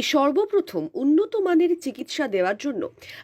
এই সর্বপ্রথম উন্নত মানের চিকিৎসা দেওয়ার জন্য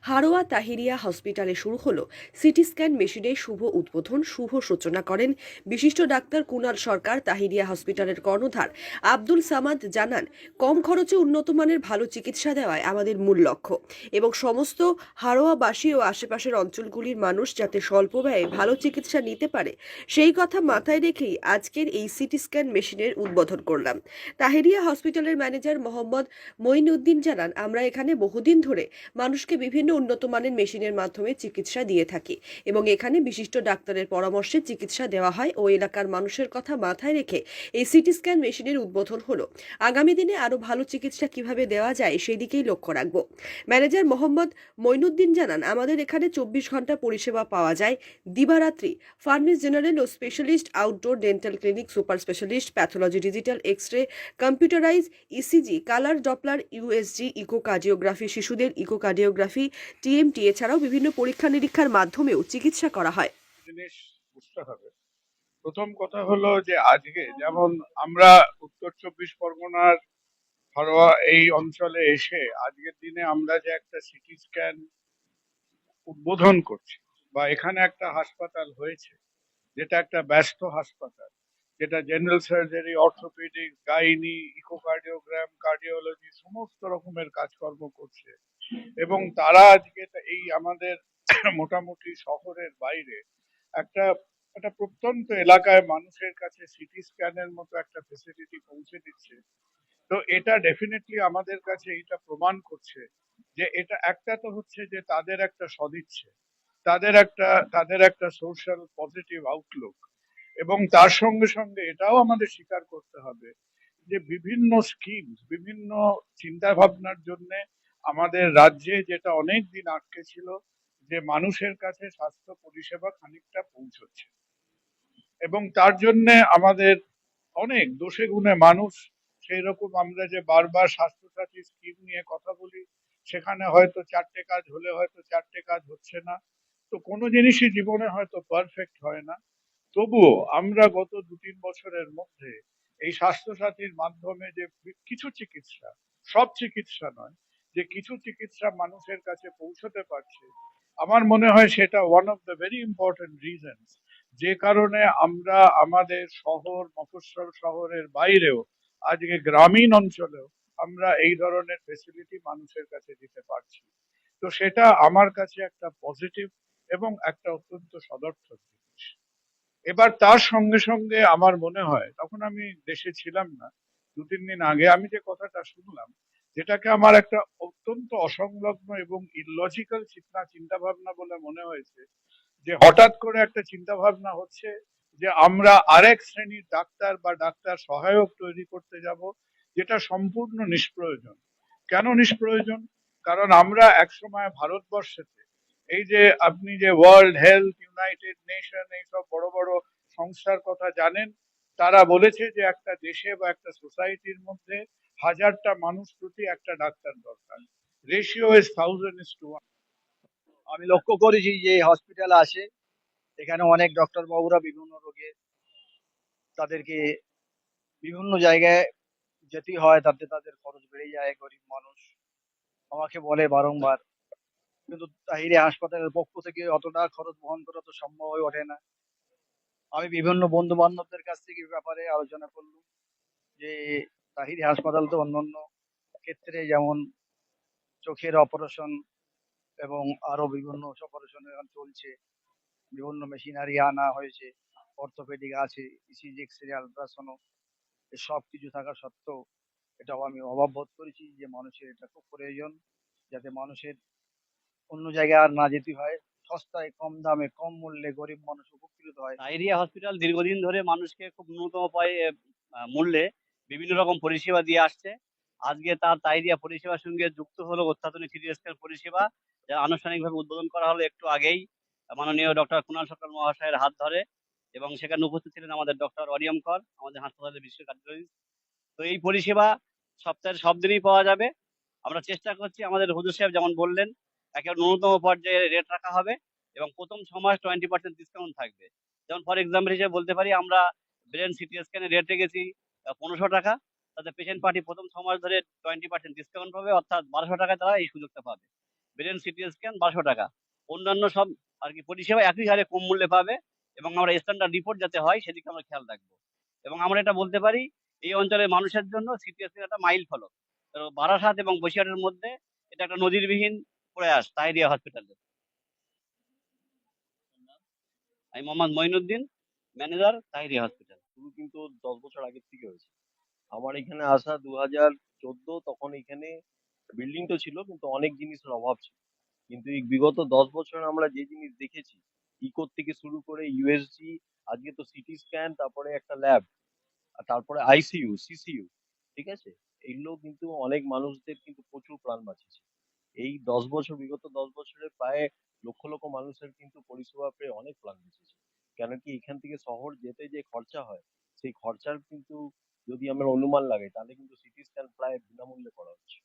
হারোয়া তাহিরিয়া হসপিটালে শুরু হলো। সিটি স্ক্যান মেশিনের শুভ উদ্বোধন, শুভ সূচনা করেন বিশিষ্ট ডাক্তার কুনাল সরকার তাহিরিয়া হসপিটালের কর্ণধার। আব্দুল সামাদ জানান, কম খরচে উন্নত মানের ভালো চিকিৎসা দেওয়ায় আমাদের মূল লক্ষ্য এবং সমস্ত হারোয়াবাসী ও আশেপাশের অঞ্চলগুলির মানুষ যাতে স্বল্প ব্যয়ে ভালো চিকিৎসা নিতে পারে, সেই কথা মাথায় রেখেই আজকের এই সিটি স্ক্যান মেশিনের উদ্বোধন করলাম। তাহিরিয়া হসপিটালের ম্যানেজার মোহাম্মদ মঈনউদ্দিন জানান, আমরা এখানে বহুদিন ধরে মানুষকে বিভিন্ন উন্নত মানের মেশিনের মাধ্যমে চিকিৎসা দিয়ে থাকি এবং এখানে বিশিষ্ট ডাক্তারের পরামর্শে চিকিৎসা দেওয়া হয় ও এলাকার মানুষের কথা মাথায় রেখে এই সিটি স্ক্যান মেশিনের উদ্বোধন হলো। আগামী দিনে আরও ভালো চিকিৎসা কীভাবে দেওয়া যায় সেই দিকেই লক্ষ্য রাখব। ম্যানেজার মোহাম্মদ মঈনুদ্দিন জানান, আমাদের এখানে চব্বিশ ঘণ্টা পরিষেবা পাওয়া যায়। দিবারাত্রি ফার্মেস জেনারেল ও specialist outdoor dental clinic super specialist pathology digital X ray computerised ECG, colour Doppler USG echocardiography, শিশুদের ইকোকার্ডিওগ্রাফি টিএমটি এছাড়াও বিভিন্ন পরীক্ষা নিরীক্ষার মাধ্যমেও চিকিৎসা করা হয়। জিনিস বুঝতে হবে। প্রথম কথা হলো যে আজকে যেমন আমরা উত্তর চব্বিশ পরগনার হারোয়া এই অঞ্চলে এসে আজকের দিনে আমরা যে একটা সিটি স্ক্যান উদ্বোধন করছি বা এখানে একটা হাসপাতাল হয়েছে, যেটা একটা ব্যস্ত হাসপাতাল যেটা general surgery orthopaedic gynae echocardiogram cardiology সমস্ত রকমের কাজকর্ম করছে। এবং তারা আজকে এই আমাদের মোটামুটি শহরের বাইরে একটা একটা প্রত্যন্ত এলাকায় মানুষের কাছে সিটি স্ক্যানের মতো একটা ফেসিলিটি পৌঁছে দিচ্ছে। তো এটা ডেফিনেটলি আমাদের কাছে এটা প্রমাণ করছে যে এটা একটা তো হচ্ছে যে তাদের একটা সদিচ্ছে, তাদের একটা তাদের একটা সোশ্যাল পজিটিভ আউটলুক এবং তার সঙ্গে সঙ্গে এটাও আমাদের স্বীকার করতে হবে যে বিভিন্ন স্কিম বিভিন্ন চিন্তা ভাবনার জন্য আমাদের রাজ্যে যেটা অনেক দিন আটকে ছিল যে মানুষের কাছে স্বাস্থ্য পরিষেবা খানিকটা পৌঁছচ্ছে। এবং তার জন্য আমাদের অনেক দোষে গুণে মানুষ সেই রকম আমরা যে বারবার স্বাস্থ্যসাথী স্কিম নিয়ে কথা বলি, সেখানে হয়তো চারটে কাজ হলে হয়তো চারটে কাজ হচ্ছে না। তো কোনো জিনিসই জীবনে হয়তো পারফেক্ট হয় না। তবুও আমরা গত দু তিন বছরের মধ্যে এই স্বাস্থ্যসাথীর মাধ্যমে যে কিছু চিকিৎসা, সব চিকিৎসা নয়, যে কিছু চিকিৎসা মানুষের কাছে পৌঁছতে পারছে, আমার মনে হয় সেটা one of the very important reasons যে কারণে আমরা আমাদের শহর, মফস্বল শহরের বাইরেও, আজকে গ্রামীণ অঞ্চলেও আমরা এই ধরনের ফেসিলিটি মানুষের কাছে দিতে পারছি। তো সেটা আমার কাছে একটা পজিটিভ এবং একটা অত্যন্ত সদর্থক জিনিস। এবার তার সঙ্গে সঙ্গে আমার মনে হয়, তখন আমি দেশে ছিলাম না দু তিন দিন আগে আমি যে কথাটা শুনলাম, যেটাকে আমার একটা অত্যন্ত অসংলগ্ন এবং ইলজিক্যাল চিন্তা চিন্তা ভাবনা বলে মনে হয়েছে, যে হঠাৎ করে একটা চিন্তা ভাবনা হচ্ছে যে আমরা আরেক শ্রেণির ডাক্তার বা ডাক্তার সহায়ক তৈরি করতে যাব, যেটা সম্পূর্ণ নিষ্প্রয়োজন। কেন নিষ্প্রয়োজন? কারণ আমরা একসময় ভারতবর্ষেতে এই যে আপনি যে ওয়ার্ল্ড হেলথ ইউনাইটেড নেশন এইসব বড় বড় সংস্থার কথা জানেন, তারা বলেছে যে একটা দেশে বা একটা সোসাইটির মধ্যে হাজারটা মানুষ প্রতি একটা ডাক্তার দরকার। Ratio is thousand is to আমি লক্ষ্য করেছি যে হসপিটাল আসে, এখানে অনেক ডক্টর বাবুরা বিভিন্ন রোগে তাদেরকে বিভিন্ন জায়গায় যেতে হয়, তাতে তাদের খরচ বেড়ে যায়, গরিব মানুষ। আমাকে বলে বারংবার কিন্তু তাহিরে হাসপাতালের পক্ষ থেকে অতটা খরচ বহন করা তো সম্ভব হয়ে ওঠে না। আমি বিভিন্ন বন্ধু বান্ধবদের কাছ থেকে ব্যাপারে আলোচনা করলাম যে, তাহিরি হাসপাতাল তো অন্যান্য ক্ষেত্রে যেমন চোখের অপারেশন এবং আরও বিভিন্ন অপারেশন এখন চলছে। বিভিন্ন মেশিনারি আনা হয়েছে, অর্থোপেডিক আছে, ইসিজি, এক্সরে, আলট্রাসাউন্ড সব কিছু থাকা সত্ত্বেও এটাও আমি অভাব বোধ করেছি যে মানুষের এটা খুব প্রয়োজন যাতে মানুষের অন্য জায়গায় আর না যেতে হয়। সস্তায়, কম দামে, কম মূল্যে গরিব মানুষ উপকৃত হয়। ডায়রিয়া হসপিটাল দীর্ঘদিন ধরে মানুষকে খুব ন্যূনতম উপায়ে মূল্যে বিভিন্ন রকম পরিষেবা দিয়ে আসছে। আজকে তার ডায়রিয়া পরিষেবার সঙ্গে যুক্ত হলো অত্যাধুনিক স্ক্যান পরিষেবা, যা আনুষ্ঠানিকভাবে উদ্বোধন করা হলো একটু আগেই। মাননীয় ডক্টর কুণাল সরকার মহাশয়ের হাত ধরে এবং সেখানে উপস্থিত ছিলেন আমাদের ডক্টর অরিয়ম কর, আমাদের হাসপাতালের বিশেষ কার্যকরী তো এই পরিষেবা সপ্তাহের সব দিনই পাওয়া যাবে। আমরা চেষ্টা করছি আমাদের হুজুর সাহেব যেমন বললেন একেবারে ন্যূনতম পর্যায়ে রেট রাখা হবে এবং প্রথম ছ মাস টোয়েন্টি পার্সেন্ট ডিসকাউন্ট থাকবে। যেমন ফর এক্সাম্পল হিসেবে বলতে পারি, আমরা ব্রেন সিটি স্ক্যানের রেট রেখেছি পনেরোশো টাকা। তাতে পেশেন্ট পার্টি প্রথম ছ মাস ধরে টোয়েন্টি পার্সেন্ট ডিসকাউন্ট পাবে, অর্থাৎ বারোশো টাকায় তারা এই সুযোগটা পাবে। ব্রেন সিটি স্ক্যান বারোশো টাকা। অন্যান্য সব আর কি পরিষেবা একই হারে কম মূল্যে পাবে এবং আমরা স্ট্যান্ডার্ড রিপোর্ট যাতে হয় সেদিকে আমরা খেয়াল রাখব। এবং আমরা এটা বলতে পারি, এই অঞ্চলের মানুষের জন্য সিটি স্ক্যান একটা মাইল ফলক। বারাসাত এবং বসিরহাটের মধ্যে এটা একটা নজিরবিহীন প্রয়াস তাহেরিয়া হসপিটালে আমি মোহাম্মদ মঈনুদ্দিন ম্যানেজার তাহেরিয়া হসপিটাল শুরু কিন্তু দশ বছর আগের থেকে হয়েছে। আমার এখানে আসা দু হাজার চোদ্দ, তখন এখানে বিল্ডিং তো ছিল, কিন্তু অনেক জিনিসের অভাব ছিল। কিন্তু এই বিগত দশ বছর আমরা যে জিনিস দেখেছি ইকোর থেকে শুরু করে ইউএসজি আজকে তো সিটি স্ক্যান তারপরে একটা ল্যাব তারপরে আইসিইউ সিসিইউ ঠিক আছে? এগুলো কিন্তু অনেক মানুষদের কিন্তু প্রচুর প্রাণ বাঁচিয়েছে। এই দশ বছর, বিগত দশ বছরে প্রায় লক্ষ লক্ষ মানুষের কিন্তু পরিষেবা পেয়ে অনেক লাভ হয়েছে কেন কি এখান থেকে শহর যেতে যে খরচা হয়, সেই খরচার কিন্তু যদি আমরা অনুমান লাগাই, তাহলে কিন্তু সিটি স্ক্যান প্রায় বিনামূল্যে করা হচ্ছে।